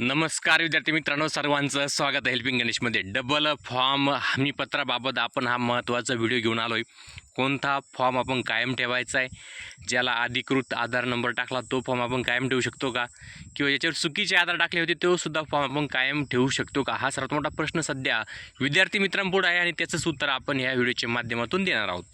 नमस्कार विद्यार्थी मित्रांनो सर्वांचं स्वागत आहे हेल्पिंग गणेशमध्ये डबल फॉर्म हमीपत्राबाबत आपण हा महत्त्वाचा व्हिडिओ घेऊन आलो आहे कोणता फॉर्म आपण कायम ठेवायचा आहे ज्याला अधिकृत आधार नंबर टाकला तो फॉर्म आपण कायम ठेवू शकतो का? किंवा ज्याच्यावर चुकीचे आधार टाकले होते तो सुद्धा फॉर्म आपण कायम ठेवू शकतो का? हा सर्वात मोठा प्रश्न सध्या विद्यार्थी मित्रांपुढे आहे आणि त्याचंच उत्तर आपण ह्या व्हिडिओच्या माध्यमातून देणार आहोत.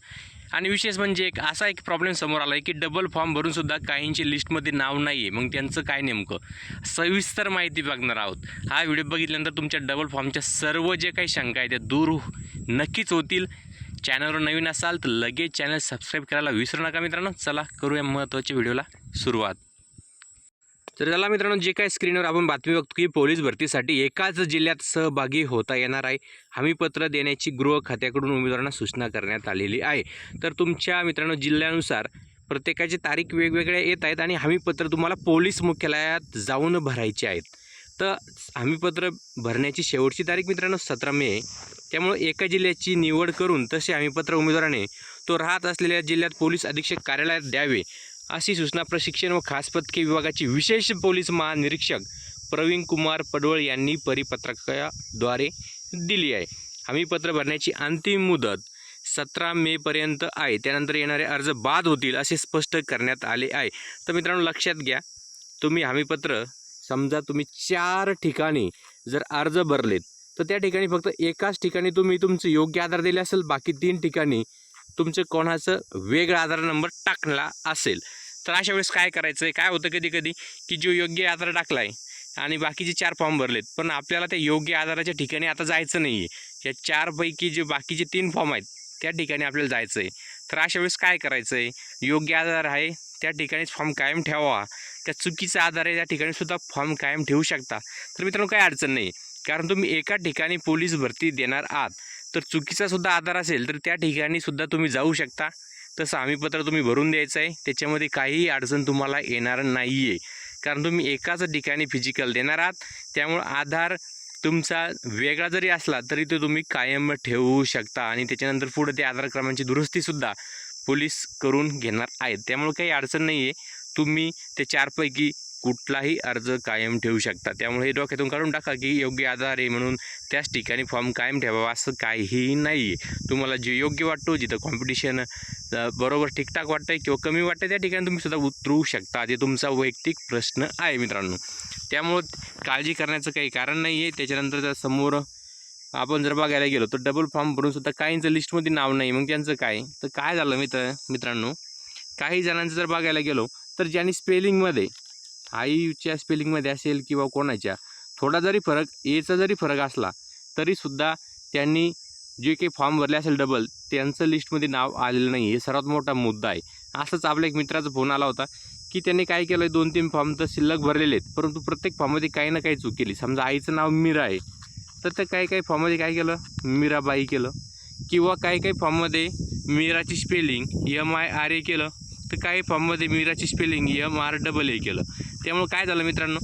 आणि विशेष म्हणजे एक असा एक प्रॉब्लेम समोर आला आहे की डबल फॉर्म भरून सुद्धा काहींची लिस्टमध्ये नाव नाही आहे मग त्यांचं काय नेमकं? सविस्तर माहिती बघणार आहोत. हा व्हिडिओ बघितल्यानंतर तुमच्या डबल फॉर्मच्या सर्व जे काही शंका आहेत त्या दूर हो- नक्कीच होतील. चॅनलवर नवीन असाल तर लगेच चॅनल सबस्क्राईब करायला विसरू नका मित्रांनो. चला करूया महत्त्वाच्या व्हिडिओला सुरुवात. तर चला मित्रांनो जे काय स्क्रीनवर आपण बातमी बघतो की पोलीस भरतीसाठी एकाच जिल्ह्यात सहभागी होता येणार आहे. हमीपत्र देण्याची गृह खात्याकडून उमेदवारांना सूचना करण्यात आलेली आहे. तर तुमच्या मित्रांनो जिल्ह्यानुसार प्रत्येकाची तारीख वेगवेगळ्या येत आहेत आणि हमीपत्र तुम्हाला पोलीस मुख्यालयात जाऊन भरायचे आहेत. तर हमीपत्र भरण्याची शेवटची तारीख मित्रांनो सतरा मे आहे. त्यामुळे एका जिल्ह्याची निवड करून तसे हमीपत्र उमेदवाराने तो राहत असलेल्या जिल्ह्यात पोलीस अधीक्षक कार्यालयात द्यावे. अशी सूचना प्रशिक्षण व खास पथके विभागाचे विशेष पोलीस महानिरीक्षक प्रवीण कुमार पडवळ यांनी परिपत्रकाद्वारे दिली आहे. हमीपत्र भरण्याची अंतिम मुदत सतरा मेपर्यंत आहे. त्यानंतर येणारे अर्ज बाद होतील असे स्पष्ट करण्यात आले आहे. तर मित्रांनो लक्षात घ्या. तुम्ही हमीपत्र समजा तुम्ही चार ठिकाणी जर अर्ज भरलेत तर त्या ठिकाणी फक्त एकाच ठिकाणी तुम्ही तुमचं योग्य आधार दिले असेल बाकी तीन ठिकाणी तुमचं कोणाचं वेगळा आधार नंबर टाकला असेल तर अशा वेळेस काय करायचं आहे काय होतं कधी कधी की जो योग्य आधार टाकला आहे आणि बाकीचे चार फॉर्म भरलेत पण आपल्याला त्या योग्य आधाराच्या ठिकाणी आता जायचं नाही आहे या चारपैकी जे बाकीचे तीन फॉर्म आहेत त्या ठिकाणी आपल्याला जायचं आहे तर अशा वेळेस काय करायचं आहे योग्य आधार आहे त्या ठिकाणीच फॉर्म कायम ठेवा. त्या चुकीचा आधार आहे त्या ठिकाणी सुद्धा फॉर्म कायम ठेवू शकता. तर मित्रांनो काही अडचण नाही कारण तुम्ही एका ठिकाणी पोलीस भरती देणार आहात. तर चुकीचा सुद्धा आधार असेल तर त्या ठिकाणी सुद्धा तुम्ही जाऊ शकता. तसं हमीपत्र तुम्ही भरून द्यायचं आहे. त्याच्यामध्ये काहीही अडचण तुम्हाला येणार नाही आहे कारण तुम्ही एकाच ठिकाणी फिजिकल देणार आहात. त्यामुळं आधार तुमचा वेगळा जरी असला तरी तो तुम्ही कायम ठेवू शकता. आणि त्याच्यानंतर पुढे ते आधार क्रमांची दुरुस्तीसुद्धा पोलीस करून घेणार आहेत. त्यामुळं काही अडचण नाही आहे तुम्ही ते चारपैकी कुठलाही अर्ज कायम ठेवू शकता. त्यामुळे हे डोक्यातून काढून टाका की योग्य आधार आहे म्हणून त्याच ठिकाणी फॉर्म कायम ठेवावा असं काहीही नाही आहे तुम्हाला जे योग्य वाटतो जिथं कॉम्पिटिशन बरोबर ठीकठाक वाटतं आहे किंवा कमी वाटतं त्या ठिकाणी तुम्ही सुद्धा उतरू शकता. ते तुमचा वैयक्तिक प्रश्न आहे मित्रांनो. त्यामुळं काळजी करण्याचं काही कारण नाही आहे त्याच्यानंतर त्या समोर आपण जर बघायला गेलो तर डबल फॉर्म भरून सुद्धा काहींचं लिस्टमध्ये नाव नाही. मग त्यांचं काय? तर काय झालं मित्र मित्रांनो? काही जणांचं जर बघायला गेलो तर ज्यांनी स्पेलिंगमध्ये आईच्या स्पेलिंगमध्ये असेल किंवा कोणाच्या थोडा जरी फरक एचा जरी फरक असला तरीसुद्धा त्यांनी जे काही फॉर्म भरले असेल डबल त्यांचं लिस्टमध्ये नाव आलेलं नाही हे सर्वात मोठा मुद्दा आहे. असंच आपल्या एक मित्राचा फोन आला होता की त्यांनी काय केलं दोन तीन फॉर्म तर शिल्लक भरलेले आहेत. परंतु प्रत्येक फॉर्ममध्ये काही ना काही चूक केली. समजा आईचं नाव मीरा आहे. तर ते काही काही फॉर्ममध्ये काय केलं? मीराबाई केलं. किंवा काही काही फॉर्ममध्ये मीराची spelling M I R A केलं. तर काही फॉर्ममध्ये मीराची spelling M R double A केलं. त्यामुळं काय झालं मित्रांनो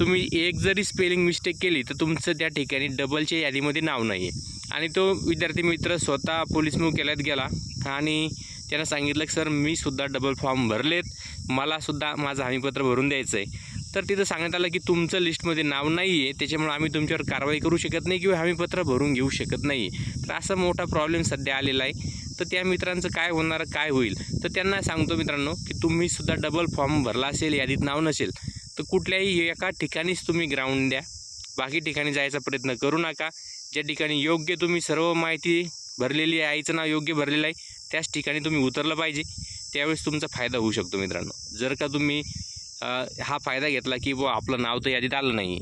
तुम्ही एक जरी स्पेलिंग मिस्टेक केली तर तुमचं त्या ठिकाणी डबलच्या यादीमध्ये नाव नाही आहे आणि तो विद्यार्थी मित्र स्वतः पोलीस मुख्यालयात गेला आणि त्यानं सांगितलं की सर मी सुद्धा डबल फॉर्म भरलेत. मलासुद्धा माझं हमीपत्र भरून द्यायचं आहे तर तिथं सांगण्यात आलं की तुमचं लिस्टमध्ये नाव नाही आहे त्याच्यामुळे आम्ही तुमच्यावर कारवाई करू शकत नाही किंवा हमीपत्र भरून घेऊ शकत नाही. तर असा मोठा प्रॉब्लेम सध्या आलेला आहे. तर त्या मित्रांचं काय होणार काय होईल? तर त्यांना सांगतो मित्रांनो की तुम्ही सुद्धा डबल फॉर्म भरला असेल यादीत नाव नसेल तर कुठल्याही एका ठिकाणीच तुम्ही ग्राउंड द्या. बाकी ठिकाणी जायचा प्रयत्न करू नका. ज्या ठिकाणी योग्य तुम्ही सर्व माहिती भरलेली आहे आईचं नाव योग्य भरलेलं आहे त्याच ठिकाणी तुम्ही उतरलं पाहिजे. त्यावेळेस तुमचा फायदा होऊ शकतो मित्रांनो. जर का तुम्ही हा फायदा घेतला की बुवा आपलं नाव तर यादीत आलं नाही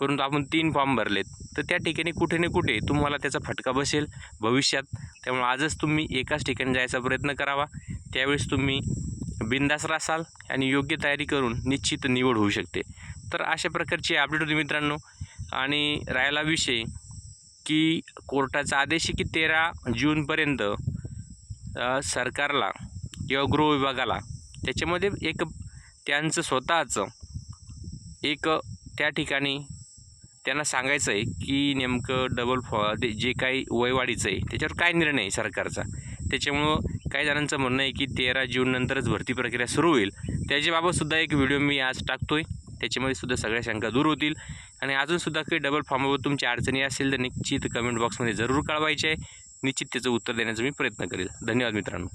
परंतु आपण तीन फॉर्म भरलेत तर त्या ठिकाणी कुठे ना कुठे तुम्हाला त्याचा फटका बसेल. भविष्यात त्यामुळे आजच तुम्ही एकाच ठिकाणी जायचा प्रयत्न करावा. त्यावेळेस तुम्ही बिंदास रासाल आणि योग्य तयारी करून निश्चित निवड होऊ शकते. तर अशा प्रकारची अपडेट होती मित्रांनो. आणि राहिला विषय की कोर्टाचा आदेश आहे की तेरा जूनपर्यंत सरकारला किंवा गृह विभागाला त्याच्यामध्ये एक त्यांचं स्वतःचं एक त्या ठिकाणी त्यांना सांगायचं आहे की नेमकं डबल फॉ ते जे काही वयवाढीचं आहे त्याच्यावर काय निर्णय आहे सरकारचा? त्याच्यामुळं काही जणांचं म्हणणं आहे की तेरा जूननंतरच भरती प्रक्रिया सुरू होईल. त्याच्याबाबतसुद्धा एक व्हिडिओ मी आज टाकतो आहे त्याच्यामध्ये सुद्धा सगळ्या शंका दूर होतील. आणि अजूनसुद्धा काही डबल फॉर्मवर तुमच्या अडचणी असेल तर निश्चित कमेंट बॉक्समध्ये जरूर कळवायचे आहे. निश्चित त्याचं उत्तर देण्याचा मी प्रयत्न करेल. धन्यवाद मित्रांनो.